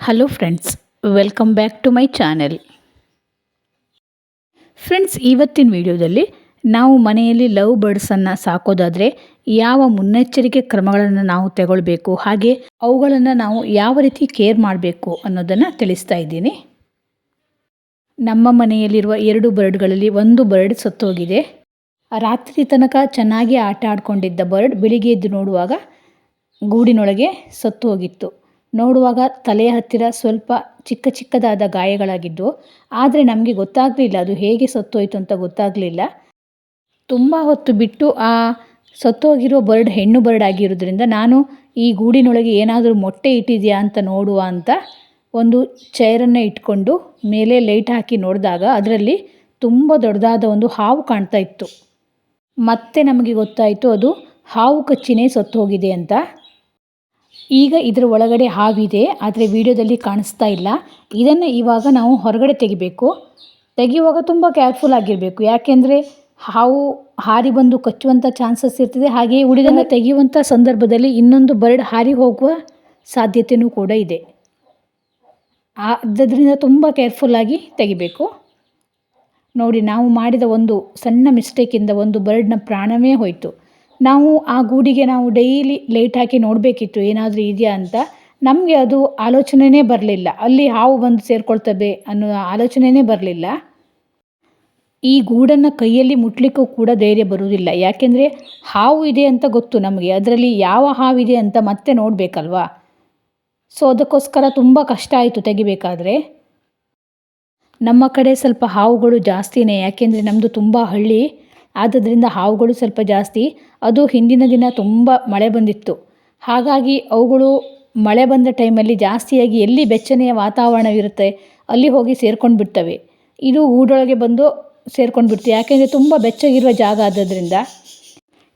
Hello friends welcome back to my channel friends ಇವತ್ತಿನ ವಿಡಿಯೋದಲ್ಲಿ ನಾವು ಮನೆಯಲ್ಲಿ ಲವ್ ಬರ್ಡ್ಸನ್ನು ಸಾಕೋದಾದರೆ ಯಾವ ಮುನ್ನೆಚ್ಚರಿಕೆ ಕ್ರಮಗಳನ್ನು ನಾವು ತಗೊಳ್ಬೇಕು, ಹಾಗೆ ಅವುಗಳನ್ನು ನಾವು ಯಾವ ರೀತಿ ಕೇರ್ ಮಾಡಬೇಕು ಅನ್ನೋದನ್ನು ತಿಳಿಸ್ತಾ ಇದ್ದೀನಿ. ನಮ್ಮ ಮನೆಯಲ್ಲಿರುವ ಎರಡು ಬರ್ಡ್ಗಳಲ್ಲಿ ಒಂದು ಬರ್ಡ್ ಸತ್ತೋಗಿದೆ. ರಾತ್ರಿ ತನಕ ಚೆನ್ನಾಗಿ ಆಟ ಆಡ್ಕೊಂಡಿದ್ದ ಬರ್ಡ್ ಬೆಳಿಗ್ಗೆ ಎದ್ದು ನೋಡುವಾಗ ಗೂಡಿನೊಳಗೆ ಸತ್ತು ಹೋಗಿತ್ತು ನೋಡುವಾಗ ತಲೆಯ ಹತ್ತಿರ ಸ್ವಲ್ಪ ಚಿಕ್ಕ ಚಿಕ್ಕದಾದ ಗಾಯಗಳಾಗಿದ್ದವು ಆದರೆ ನಮಗೆ ಗೊತ್ತಾಗಲಿಲ್ಲ ಅದು ಹೇಗೆ ಸತ್ತೋಯ್ತು ಅಂತ ಗೊತ್ತಾಗಲಿಲ್ಲ. ತುಂಬ ಹೊತ್ತು ಬಿಟ್ಟು ಆ ಸತ್ತೋಗಿರೋ ಬರ್ಡ್ ಹೆಣ್ಣು ಬರ್ಡ್ ಆಗಿರೋದ್ರಿಂದ ನಾನು ಈ ಗೂಡಿನೊಳಗೆ ಏನಾದರೂ ಮೊಟ್ಟೆ ಇಟ್ಟಿದೆಯಾ ಅಂತ ನೋಡುವ ಅಂತ ಒಂದು ಚೇರನ್ನು ಇಟ್ಕೊಂಡು ಮೇಲೆ ಲೈಟ್ ಹಾಕಿ ನೋಡಿದಾಗ ಅದರಲ್ಲಿ ತುಂಬ ದೊಡ್ಡದಾದ ಒಂದು ಹಾವು ಕಾಣ್ತಾ ಇತ್ತು. ಮತ್ತೆ ನಮಗೆ ಗೊತ್ತಾಯಿತು ಅದು ಹಾವು ಕಚ್ಚಿನೇ ಸತ್ತು ಹೋಗಿದೆ ಅಂತ. ಈಗ ಇದರ ಒಳಗಡೆ ಹಾವಿದೆ, ಆದರೆ ವಿಡಿಯೋದಲ್ಲಿ ಕಾಣಿಸ್ತಾ ಇಲ್ಲ. ಇದನ್ನು ಇವಾಗ ನಾವು ಹೊರಗಡೆ ತೆಗಿಬೇಕು. ತೆಗೆಯುವಾಗ ತುಂಬ ಕೇರ್ಫುಲ್ ಆಗಿರಬೇಕು. ಯಾಕೆಂದರೆ ಹಾವು ಹಾರಿ ಬಂದು ಕಚ್ಚುವಂಥ ಚಾನ್ಸಸ್ ಇರ್ತದೆ. ಹಾಗೆಯೇ ಉಳಿದನ್ನು ತೆಗೆಯುವಂಥ ಸಂದರ್ಭದಲ್ಲಿ ಇನ್ನೊಂದು ಬರ್ಡ್ ಹಾರಿ ಹೋಗುವ ಸಾಧ್ಯತೆಯೂ ಕೂಡ ಇದೆ. ಆದ್ದರಿಂದ ತುಂಬ ಕೇರ್ಫುಲ್ಲಾಗಿ ತೆಗಿಬೇಕು. ನೋಡಿ, ನಾವು ಮಾಡಿದ ಒಂದು ಸಣ್ಣ ಮಿಸ್ಟೇಕಿಂದ ಒಂದು ಬರ್ಡ್ನ ಪ್ರಾಣವೇ ಹೋಯಿತು. ನಾವು ಆ ಗೂಡಿಗೆ ನಾವು ಡೈಲಿ ಲೈಟ್ ಹಾಕಿ ನೋಡಬೇಕಿತ್ತು ಏನಾದರೂ ಇದೆಯಾ ಅಂತ, ನಮಗೆ ಅದು ಆಲೋಚನೆಯೇ ಬರಲಿಲ್ಲ. ಅಲ್ಲಿ ಹಾವು ಬಂದು ಸೇರಿಕೊಳ್ತವೆ ಅನ್ನೋ ಆಲೋಚನೆಯೇ ಬರಲಿಲ್ಲ. ಈ ಗೂಡನ್ನು ಕೈಯಲ್ಲಿ ಮುಟ್ಲಿಕ್ಕೂ ಕೂಡ ಧೈರ್ಯ ಬರುವುದಿಲ್ಲ. ಯಾಕೆಂದರೆ ಹಾವು ಇದೆ ಅಂತ ಗೊತ್ತು ನಮಗೆ. ಅದರಲ್ಲಿ ಯಾವ ಹಾವಿದೆ ಅಂತ ಮತ್ತೆ ನೋಡಬೇಕಲ್ವಾ? ಸೊ ಅದಕ್ಕೋಸ್ಕರ ತುಂಬ ಕಷ್ಟ ಆಯಿತು ತೆಗಿಬೇಕಾದ್ರೆ. ನಮ್ಮ ಕಡೆ ಸ್ವಲ್ಪ ಹಾವುಗಳು ಜಾಸ್ತಿನೇ. ಯಾಕೆಂದರೆ ನಮ್ಮದು ತುಂಬ ಹಳ್ಳಿ. ಆದ್ದರಿಂದ ಹಾವುಗಳು ಸ್ವಲ್ಪ ಜಾಸ್ತಿ. ಅದು ಹಿಂದಿನ ದಿನ ತುಂಬ ಮಳೆ ಬಂದಿತ್ತು. ಹಾಗಾಗಿ ಅವುಗಳು ಮಳೆ ಬಂದ ಟೈಮಲ್ಲಿ ಜಾಸ್ತಿಯಾಗಿ ಎಲ್ಲಿ ಬೆಚ್ಚನೆಯ ವಾತಾವರಣವಿರುತ್ತೆ ಅಲ್ಲಿ ಹೋಗಿ ಸೇರ್ಕೊಂಡು ಬಿಡ್ತವೆ. ಇದು ಊಡೊಳಗೆ ಬಂದು ಸೇರ್ಕೊಂಡು ಬಿಡ್ತವೆ. ಯಾಕೆಂದರೆ ತುಂಬ ಬೆಚ್ಚಗಿರುವ ಜಾಗ ಆದ್ದರಿಂದ.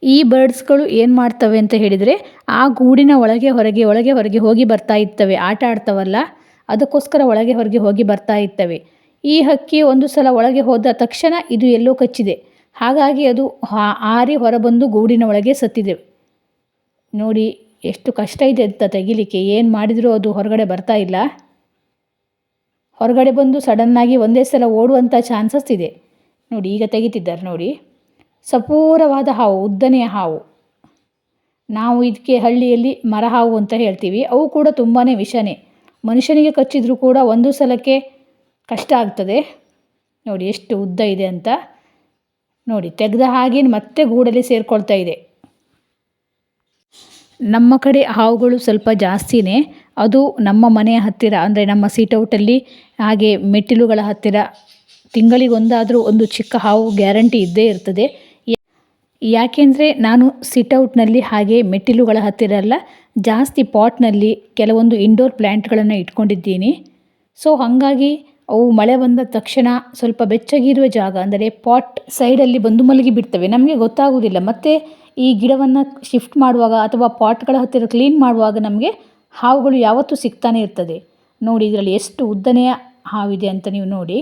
ಈ ಬರ್ಡ್ಸ್ಗಳು ಏನು ಮಾಡ್ತವೆ ಅಂತ ಹೇಳಿದರೆ ಆ ಗೂಡಿನ ಒಳಗೆ ಹೊರಗೆ ಒಳಗೆ ಹೊರಗೆ ಹೋಗಿ ಬರ್ತಾ ಇರ್ತವೆ. ಆಟ ಆಡ್ತವಲ್ಲ, ಅದಕ್ಕೋಸ್ಕರ ಒಳಗೆ ಹೊರಗೆ ಹೋಗಿ ಬರ್ತಾ ಇರ್ತವೆ. ಈ ಹಕ್ಕಿ ಒಂದು ಸಲ ಒಳಗೆ ಹೋದ ತಕ್ಷಣ ಇದು ಎಲ್ಲೋ ಕಚ್ಚಿದೆ. ಹಾಗಾಗಿ ಅದು ಹಾರಿ ಹೊರಬಂದು ಗೂಡಿನ ಒಳಗೆ ಸತ್ತಿದೆ ನೋಡಿ ಎಷ್ಟು ಕಷ್ಟ ಇದೆ ಅಂತ ತೆಗಿಲಿಕ್ಕೆ, ಏನು ಮಾಡಿದರೂ ಅದು ಹೊರಗಡೆ ಬರ್ತಾ ಇಲ್ಲ. ಹೊರಗಡೆ ಬಂದು ಸಡನ್ನಾಗಿ ಒಂದೇ ಸಲ ಓಡುವಂಥ ಚಾನ್ಸಸ್ ಇದೆ. ನೋಡಿ ಈಗ ತೆಗಿತಿದ್ದಾರೆ ನೋಡಿ. ಸಪೂರವಾದ ಹಾವು, ಉದ್ದನೆಯ ಹಾವು. ನಾವು ಇದಕ್ಕೆ ಹಳ್ಳಿಯಲ್ಲಿ ಮರ ಹಾವು ಅಂತ ಹೇಳ್ತೀವಿ. ಅವು ಕೂಡ ತುಂಬಾ ವಿಷನೇ. ಮನುಷ್ಯನಿಗೆ ಕಚ್ಚಿದರೂ ಕೂಡ ಒಂದು ಸಲಕ್ಕೆ ಕಷ್ಟ ಆಗ್ತದೆ. ನೋಡಿ ಎಷ್ಟು ಉದ್ದ ಇದೆ ಅಂತ. ನೋಡಿ, ತೆಗೆದ ಹಾಗೆ ಮತ್ತೆ ಗೂಡಲ್ಲಿ ಸೇರಿಕೊಳ್ತಾ ಇದೆ. ನಮ್ಮ ಕಡೆ ಹಾವುಗಳು ಸ್ವಲ್ಪ ಜಾಸ್ತಿನೇ. ಅದು ನಮ್ಮ ಮನೆಯ ಹತ್ತಿರ, ಅಂದರೆ ನಮ್ಮ ಸೀಟೌಟಲ್ಲಿ ಹಾಗೆ ಮೆಟ್ಟಿಲುಗಳ ಹತ್ತಿರ ತಿಂಗಳಿಗೊಂದಾದರೂ ಒಂದು ಚಿಕ್ಕ ಹಾವು ಗ್ಯಾರಂಟಿ ಇದ್ದೇ ಇರ್ತದೆ. ಯಾಕೆಂದರೆ ನಾನು ಸಿಟೌಟ್ನಲ್ಲಿ ಹಾಗೆ ಮೆಟ್ಟಿಲುಗಳ ಹತ್ತಿರ ಎಲ್ಲ ಜಾಸ್ತಿ ಪಾಟ್ನಲ್ಲಿ ಕೆಲವೊಂದು ಇಂಡೋರ್ ಪ್ಲ್ಯಾಂಟ್ಗಳನ್ನು ಇಟ್ಕೊಂಡಿದ್ದೀನಿ. ಸೊ ಹಾಗಾಗಿ ಅವು ಮಳೆ ಬಂದ ತಕ್ಷಣ ಸ್ವಲ್ಪ ಬೆಚ್ಚಗಿರುವ ಜಾಗ, ಅಂದರೆ ಪಾಟ್ ಸೈಡಲ್ಲಿ ಬಂದು ಮಲಗಿ ಬಿಡ್ತವೆ. ನಮಗೆ ಗೊತ್ತಾಗುವುದಿಲ್ಲ. ಮತ್ತು ಈ ಗಿಡವನ್ನು ಶಿಫ್ಟ್ ಮಾಡುವಾಗ ಅಥವಾ ಪಾಟ್ಗಳ ಹತ್ತಿರ ಕ್ಲೀನ್ ಮಾಡುವಾಗ ನಮಗೆ ಹಾವುಗಳು ಯಾವತ್ತೂ ಸಿಗ್ತಾನೆ ಇರ್ತದೆ. ನೋಡಿ, ಇದರಲ್ಲಿ ಎಷ್ಟು ಉದ್ದನೆಯ ಹಾವಿದೆ ಅಂತ ನೀವು ನೋಡಿ.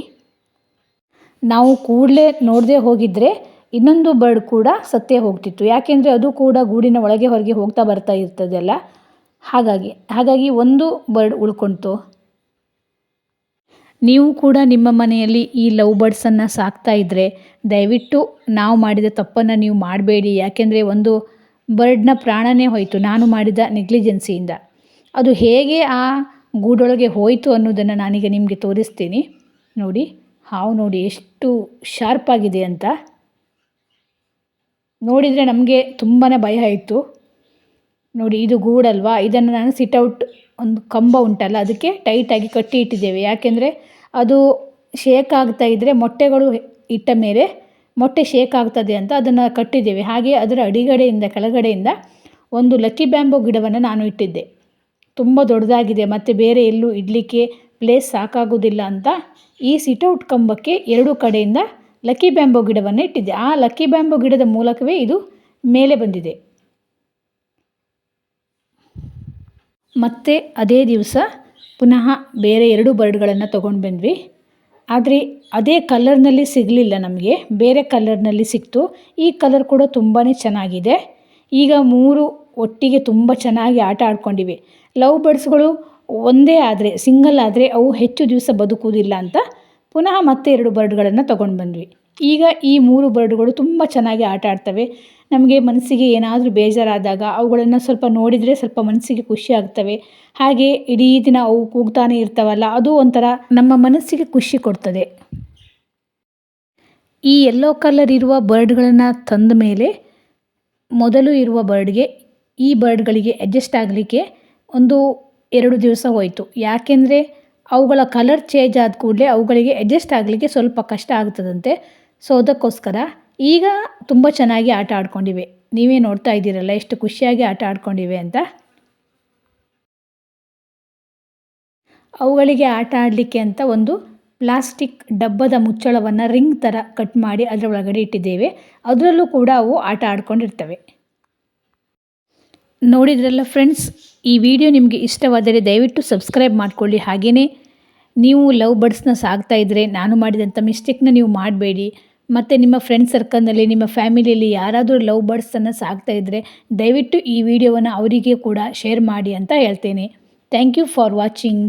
ನಾವು ಕೂಡಲೇ ನೋಡದೆ ಹೋಗಿದ್ದರೆ ಇನ್ನೊಂದು ಬರ್ಡ್ ಕೂಡ ಸತ್ತೇ ಹೋಗ್ತಿತ್ತು. ಯಾಕೆಂದರೆ ಅದು ಕೂಡ ಗೂಡಿನ ಒಳಗೆ ಹೊರಗೆ ಹೋಗ್ತಾ ಬರ್ತಾ ಇರ್ತದಲ್ಲ. ಹಾಗಾಗಿ ಹಾಗಾಗಿ ಒಂದು ಬರ್ಡ್ ಉಳ್ಕೊಳ್ತು ನೀವು ಕೂಡ ನಿಮ್ಮ ಮನೆಯಲ್ಲಿ ಈ ಲವ್ ಬರ್ಡ್ಸನ್ನು ಸಾಕ್ತಾ ಇದ್ದರೆ ದಯವಿಟ್ಟು ನಾವು ಮಾಡಿದ ತಪ್ಪನ್ನು ನೀವು ಮಾಡಬೇಡಿ. ಯಾಕೆಂದರೆ ಒಂದು ಬರ್ಡ್ನ ಪ್ರಾಣನೇ ಹೋಯಿತು. ನಾನು ಮಾಡಿದ ನೆಗ್ಲಿಜೆನ್ಸಿಯಿಂದ. ಅದು ಹೇಗೆ ಆ ಗೂಡೊಳಗೆ ಹೋಯಿತು ಅನ್ನೋದನ್ನು ನಾನೀಗ ನಿಮಗೆ ತೋರಿಸ್ತೀನಿ. ನೋಡಿ, ಹಾವು ನೋಡಿ ಎಷ್ಟು ಶಾರ್ಪ್ ಆಗಿದೆ ಅಂತ. ನೋಡಿದರೆ ನಮಗೆ ತುಂಬಾ ಭಯ ಆಯಿತು. ನೋಡಿ, ಇದು ಗೂಡಲ್ವಾ? ಇದನ್ನು ನಾನು ಸಿಟೌಟ್ ಒಂದು ಕಂಬ ಉಂಟಲ್ಲ, ಅದಕ್ಕೆ ಟೈಟಾಗಿ ಕಟ್ಟಿ ಇಟ್ಟಿದ್ದೇವೆ. ಯಾಕೆಂದರೆ ಅದು ಶೇಕ್ ಆಗ್ತಾ ಇದ್ದರೆ ಮೊಟ್ಟೆಗಳು ಇಟ್ಟ ಮೇಲೆ ಮೊಟ್ಟೆ ಶೇಕ್ ಆಗ್ತದೆ ಅಂತ ಅದನ್ನು ಕಟ್ಟಿದ್ದೇವೆ. ಹಾಗೆ ಅದರ ಅಡಿಗಡೆಯಿಂದ, ಕೆಳಗಡೆಯಿಂದ ಒಂದು ಲಕ್ಕಿ ಬ್ಯಾಂಬೋ ಗಿಡವನ್ನು ನಾನು ಇಟ್ಟಿದ್ದೆ. ತುಂಬ ದೊಡ್ಡದಾಗಿದೆ, ಮತ್ತು ಬೇರೆ ಎಲ್ಲೂ ಇಡಲಿಕ್ಕೆ ಪ್ಲೇಸ್ ಸಾಕಾಗೋದಿಲ್ಲ ಅಂತ ಈ ಸಿಟೌಟ್ ಕಂಬಕ್ಕೆ ಎರಡು ಕಡೆಯಿಂದ ಲಕ್ಕಿ ಬ್ಯಾಂಬೋ ಗಿಡವನ್ನು ಇಟ್ಟಿದ್ದೆ. ಆ ಲಕ್ಕಿ ಬ್ಯಾಂಬೋ ಗಿಡದ ಮೂಲಕವೇ ಇದು ಮೇಲೆ ಬಂದಿದೆ. ಮತ್ತು ಅದೇ ದಿವಸ ಪುನಃ ಬೇರೆ ಎರಡು ಬರ್ಡ್ಗಳನ್ನು ತೊಗೊಂಡು ಬಂದ್ವಿ. ಆದರೆ ಅದೇ ಕಲರ್ನಲ್ಲಿ ಸಿಗಲಿಲ್ಲ ನಮಗೆ, ಬೇರೆ ಕಲರ್ನಲ್ಲಿ ಸಿಕ್ತು. ಈ ಕಲರ್ ಕೂಡ ತುಂಬಾ ಚೆನ್ನಾಗಿದೆ. ಈಗ ಮೂರು ಒಟ್ಟಿಗೆ ತುಂಬ ಚೆನ್ನಾಗಿ ಆಟ ಆಡ್ಕೊಂಡಿವೆ. ಲವ್ ಬರ್ಡ್ಸ್ಗಳು ಒಂದೇ ಆದರೆ, ಸಿಂಗಲ್ ಆದರೆ ಅವು ಹೆಚ್ಚು ದಿವಸ ಬದುಕುವುದಿಲ್ಲ ಅಂತ ಪುನಃ ಮತ್ತೆ ಎರಡು ಬರ್ಡ್ಗಳನ್ನು ತೊಗೊಂಡು ಬಂದ್ವಿ. ಈಗ ಈ ಮೂರು ಬರ್ಡ್ಗಳು ತುಂಬ ಚೆನ್ನಾಗಿ ಆಟ ಆಡ್ತವೆ. ನಮಗೆ ಮನಸ್ಸಿಗೆ ಏನಾದರೂ ಬೇಜಾರಾದಾಗ ಅವುಗಳನ್ನು ಸ್ವಲ್ಪ ನೋಡಿದರೆ ಸ್ವಲ್ಪ ಮನಸ್ಸಿಗೆ ಖುಷಿ ಆಗ್ತವೆ. ಹಾಗೆ ಇಡೀ ದಿನ ಅವು ಕೂಗ್ತಾನೆ ಇರ್ತಾವಲ್ಲ, ಅದು ಒಂಥರ ನಮ್ಮ ಮನಸ್ಸಿಗೆ ಖುಷಿ ಕೊಡ್ತದೆ. ಈ ಯೆಲ್ಲೋ ಕಲರ್ ಇರುವ ಬರ್ಡ್ಗಳನ್ನು ತಂದ ಮೇಲೆ ಮೊದಲು ಇರುವ ಬರ್ಡ್ಗೆ ಈ ಬರ್ಡ್ಗಳಿಗೆ ಅಡ್ಜಸ್ಟ್ ಆಗಲಿಕ್ಕೆ ಒಂದು ಎರಡು ದಿವಸ ಹೋಯಿತು. ಯಾಕೆಂದರೆ ಅವುಗಳ ಕಲರ್ ಚೇಂಜ್ ಆದ ಕೂಡಲೇ ಅವುಗಳಿಗೆ ಅಡ್ಜಸ್ಟ್ ಆಗಲಿಕ್ಕೆ ಸ್ವಲ್ಪ ಕಷ್ಟ ಆಗ್ತದಂತೆ. ಸೊ ಅದಕ್ಕೋಸ್ಕರ ಈಗ ತುಂಬ ಚೆನ್ನಾಗಿ ಆಟ ಆಡ್ಕೊಂಡಿವೆ. ನೀವೇ ನೋಡ್ತಾ ಇದ್ದೀರಲ್ಲ ಎಷ್ಟು ಖುಷಿಯಾಗಿ ಆಟ ಆಡ್ಕೊಂಡಿವೆ ಅಂತ. ಅವುಗಳಿಗೆ ಆಟ ಆಡಲಿಕ್ಕೆ ಅಂತ ಒಂದು ಪ್ಲಾಸ್ಟಿಕ್ ಡಬ್ಬದ ಮುಚ್ಚಳವನ್ನು ರಿಂಗ್ ಥರ ಕಟ್ ಮಾಡಿ ಅದರ ಒಳಗಡೆ ಇಟ್ಟಿದ್ದೇವೆ. ಅದರಲ್ಲೂ ಕೂಡ ಅವು ಆಟ ಆಡ್ಕೊಂಡಿರ್ತವೆ. ನೋಡಿದ್ರಲ್ಲ ಫ್ರೆಂಡ್ಸ್, ಈ ವಿಡಿಯೋ ನಿಮಗೆ ಇಷ್ಟವಾದರೆ ದಯವಿಟ್ಟು ಸಬ್ಸ್ಕ್ರೈಬ್ ಮಾಡಿಕೊಳ್ಳಿ. ಹಾಗೆಯೇ ನೀವು ಲವ್ ಬರ್ಡ್ಸ್ನ ಸಾಕ್ತಾ ಇದ್ದರೆ ನಾನು ಮಾಡಿದಂಥ ಮಿಸ್ಟೇಕ್ನ ನೀವು ಮಾಡಬೇಡಿ. ಮತ್ತು ನಿಮ್ಮ ಫ್ರೆಂಡ್ ಸರ್ಕಲ್ನಲ್ಲಿ ನಿಮ್ಮ ಫ್ಯಾಮಿಲಿಯಲ್ಲಿ ಯಾರಾದರೂ ಲವ್ ಬರ್ಡ್ಸನ್ನು ಸಾಕ್ತಾ ಇದ್ದರೆ ದಯವಿಟ್ಟು ಈ ವಿಡಿಯೋವನ್ನು ಅವರಿಗೆ ಕೂಡ ಶೇರ್ ಮಾಡಿ ಅಂತ ಹೇಳ್ತೇನೆ. Thank you for watching